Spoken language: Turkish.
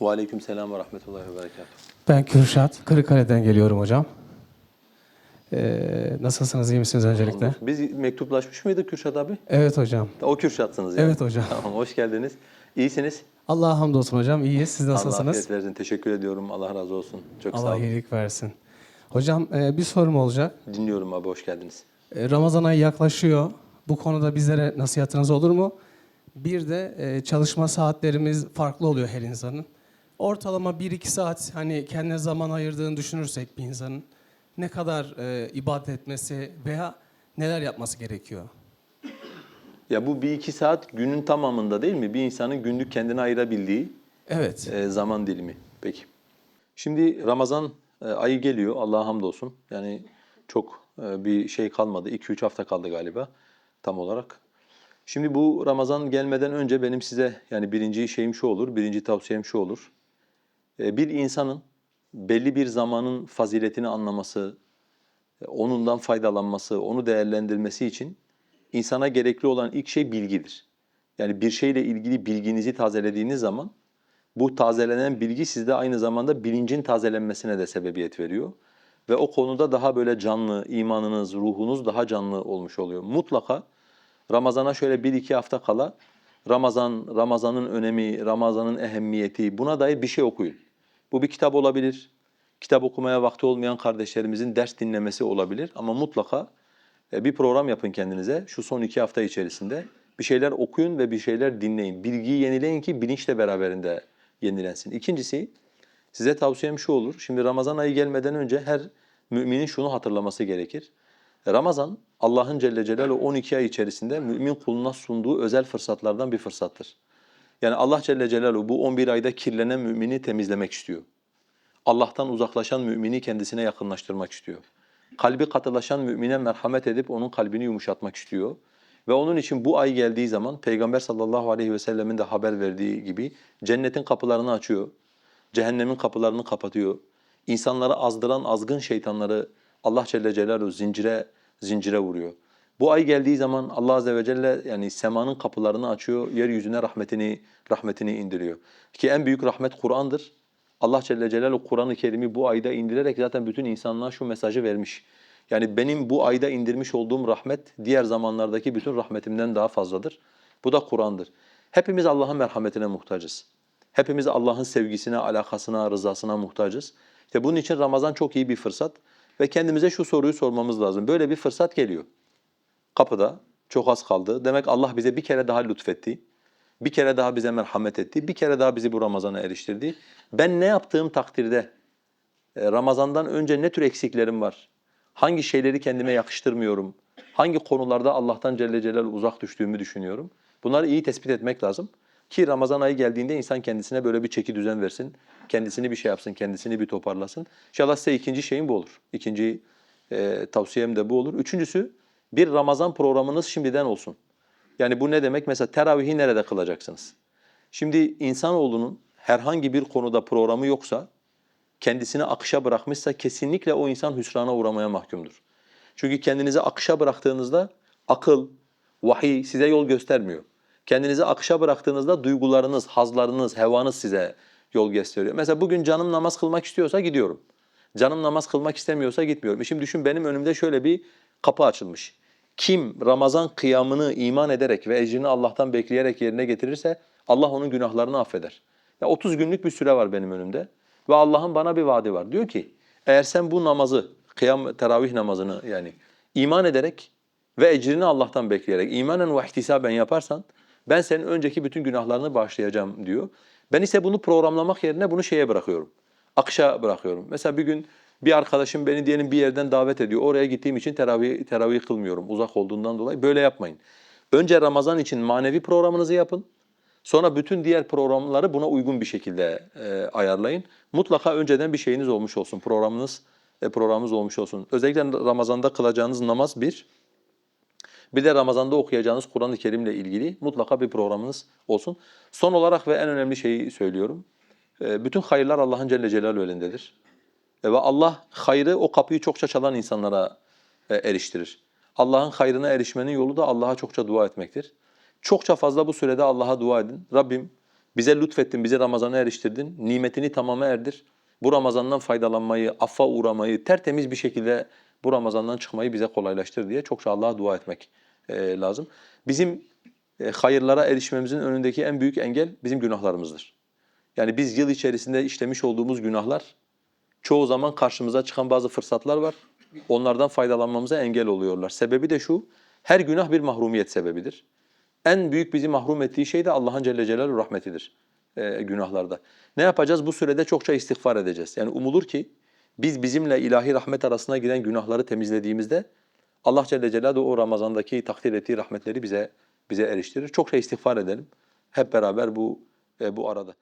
Ve aleyküm selam ve rahmetullahi ve berekatuhu. Ben Kürşat, Kırıkkale'den geliyorum hocam. Ee, nasılsınız, iyi misiniz öncelikle? Biz mektuplaşmış mıydık Kürşat abi? Evet hocam. O Kürşat'sınız yani. Evet hocam. Tamam hoş geldiniz. İyisiniz. Allah'a hamdolsun hocam, iyiyiz. Siz Allah nasılsınız? afiyet versin. Teşekkür ediyorum. Allah razı olsun. Çok sağ Allah olun. iyilik versin. Hocam e, bir sorum olacak. Dinliyorum abi hoş geldiniz. E, Ramazan ayı yaklaşıyor. Bu konuda bizlere nasihatiniz olur mu? Bir de e, çalışma saatlerimiz farklı oluyor her insanın. Ortalama 1-2 saat hani kendine zaman ayırdığını düşünürsek bir insanın ne kadar e, ibadet etmesi veya neler yapması gerekiyor? Ya bu bir iki saat günün tamamında değil mi? Bir insanın günlük kendine ayırabildiği Evet. e, zaman dilimi. Peki. Şimdi Ramazan e, ayı geliyor. Allah'a hamdolsun. Yani çok e, bir şey kalmadı. 2-3 hafta kaldı galiba tam olarak. Şimdi bu Ramazan gelmeden önce benim size yani birinci şeyim şu olur, birinci tavsiyem şu olur. E, bir insanın belli bir zamanın faziletini anlaması, e, onundan faydalanması, onu değerlendirmesi için insana gerekli olan ilk şey bilgidir. Yani bir şeyle ilgili bilginizi tazelediğiniz zaman bu tazelenen bilgi sizde aynı zamanda bilincin tazelenmesine de sebebiyet veriyor. Ve o konuda daha böyle canlı, imanınız, ruhunuz daha canlı olmuş oluyor. Mutlaka Ramazana şöyle bir iki hafta kala Ramazan, Ramazan'ın önemi, Ramazan'ın ehemmiyeti buna dair bir şey okuyun. Bu bir kitap olabilir. Kitap okumaya vakti olmayan kardeşlerimizin ders dinlemesi olabilir. Ama mutlaka e, bir program yapın kendinize şu son iki hafta içerisinde. Bir şeyler okuyun ve bir şeyler dinleyin. Bilgiyi yenileyin ki bilinç de beraberinde yenilensin. İkincisi, size tavsiyem şu olur. Şimdi Ramazan ayı gelmeden önce her müminin şunu hatırlaması gerekir. Ramazan, Allah'ın Celle Celaluhu 12 ay içerisinde mümin kuluna sunduğu özel fırsatlardan bir fırsattır. Yani Allah Celle Celaluhu bu 11 ayda kirlenen mümini temizlemek istiyor. Allah'tan uzaklaşan mümini kendisine yakınlaştırmak istiyor. Kalbi katılaşan mümine merhamet edip onun kalbini yumuşatmak istiyor. Ve onun için bu ay geldiği zaman Peygamber sallallahu aleyhi ve sellemin de haber verdiği gibi cennetin kapılarını açıyor. Cehennemin kapılarını kapatıyor. İnsanları azdıran azgın şeytanları Allah Celle Celaluhu zincire zincire vuruyor. Bu ay geldiği zaman Allah azze ve celle yani semanın kapılarını açıyor, yeryüzüne rahmetini rahmetini indiriyor. Ki en büyük rahmet Kur'an'dır. Allah Celle Celaluhu Kur'an-ı Kerim'i bu ayda indirerek zaten bütün insanlığa şu mesajı vermiş. Yani benim bu ayda indirmiş olduğum rahmet diğer zamanlardaki bütün rahmetimden daha fazladır. Bu da Kur'an'dır. Hepimiz Allah'ın merhametine muhtacız. Hepimiz Allah'ın sevgisine, alakasına, rızasına muhtacız. İşte bunun için Ramazan çok iyi bir fırsat ve kendimize şu soruyu sormamız lazım. Böyle bir fırsat geliyor. Kapıda çok az kaldı. Demek Allah bize bir kere daha lütfetti. Bir kere daha bize merhamet etti. Bir kere daha bizi bu Ramazan'a eriştirdi. Ben ne yaptığım takdirde e, Ramazan'dan önce ne tür eksiklerim var? Hangi şeyleri kendime yakıştırmıyorum? Hangi konularda Allah'tan Celle Celaluhu uzak düştüğümü düşünüyorum? Bunları iyi tespit etmek lazım. Ki Ramazan ayı geldiğinde insan kendisine böyle bir çeki düzen versin. Kendisini bir şey yapsın, kendisini bir toparlasın. İnşallah size ikinci şeyim bu olur. İkinci e, tavsiyem de bu olur. Üçüncüsü bir Ramazan programınız şimdiden olsun. Yani bu ne demek? Mesela teravihi nerede kılacaksınız? Şimdi insanoğlunun herhangi bir konuda programı yoksa, kendisini akışa bırakmışsa kesinlikle o insan hüsrana uğramaya mahkumdur. Çünkü kendinizi akışa bıraktığınızda akıl, vahiy size yol göstermiyor. Kendinizi akışa bıraktığınızda duygularınız, hazlarınız, hevanız size yol gösteriyor. Mesela bugün canım namaz kılmak istiyorsa gidiyorum. Canım namaz kılmak istemiyorsa gitmiyorum. E Şimdi düşün benim önümde şöyle bir kapı açılmış. Kim Ramazan kıyamını iman ederek ve ecrini Allah'tan bekleyerek yerine getirirse Allah onun günahlarını affeder. Ya 30 günlük bir süre var benim önümde ve Allah'ın bana bir vaadi var. Diyor ki eğer sen bu namazı, kıyam teravih namazını yani iman ederek ve ecrini Allah'tan bekleyerek imanen ve ihtisaben yaparsan ben senin önceki bütün günahlarını bağışlayacağım diyor. Ben ise bunu programlamak yerine bunu şeye bırakıyorum. Akışa bırakıyorum. Mesela bir gün bir arkadaşım beni diyelim bir yerden davet ediyor. Oraya gittiğim için teravih, teravih kılmıyorum uzak olduğundan dolayı. Böyle yapmayın. Önce Ramazan için manevi programınızı yapın. Sonra bütün diğer programları buna uygun bir şekilde e, ayarlayın. Mutlaka önceden bir şeyiniz olmuş olsun. Programınız e, programınız olmuş olsun. Özellikle Ramazan'da kılacağınız namaz bir. Bir de Ramazan'da okuyacağınız Kur'an-ı Kerim'le ilgili mutlaka bir programınız olsun. Son olarak ve en önemli şeyi söylüyorum. E, bütün hayırlar Allah'ın Celle Celaluhu elindedir. E, Ve Allah hayrı o kapıyı çokça çalan insanlara e, eriştirir. Allah'ın hayrına erişmenin yolu da Allah'a çokça dua etmektir. Çokça fazla bu sürede Allah'a dua edin. Rabbim Bize lütfettin, bize Ramazan'a eriştirdin. Nimetini tamama erdir. Bu Ramazan'dan faydalanmayı, affa uğramayı, tertemiz bir şekilde bu Ramazan'dan çıkmayı bize kolaylaştır diye çokça Allah'a dua etmek e, lazım. Bizim hayırlara erişmemizin önündeki en büyük engel bizim günahlarımızdır. Yani biz yıl içerisinde işlemiş olduğumuz günahlar çoğu zaman karşımıza çıkan bazı fırsatlar var. Onlardan faydalanmamıza engel oluyorlar. Sebebi de şu, her günah bir mahrumiyet sebebidir. En büyük bizi mahrum ettiği şey de Allah'ın Celle Celaluhu rahmetidir e, günahlarda. Ne yapacağız? Bu sürede çokça istiğfar edeceğiz. Yani umulur ki biz bizimle ilahi rahmet arasına giren günahları temizlediğimizde Allah Celle Celaluhu o Ramazan'daki takdir ettiği rahmetleri bize bize eriştirir. Çokça istiğfar edelim. Hep beraber bu e, bu arada.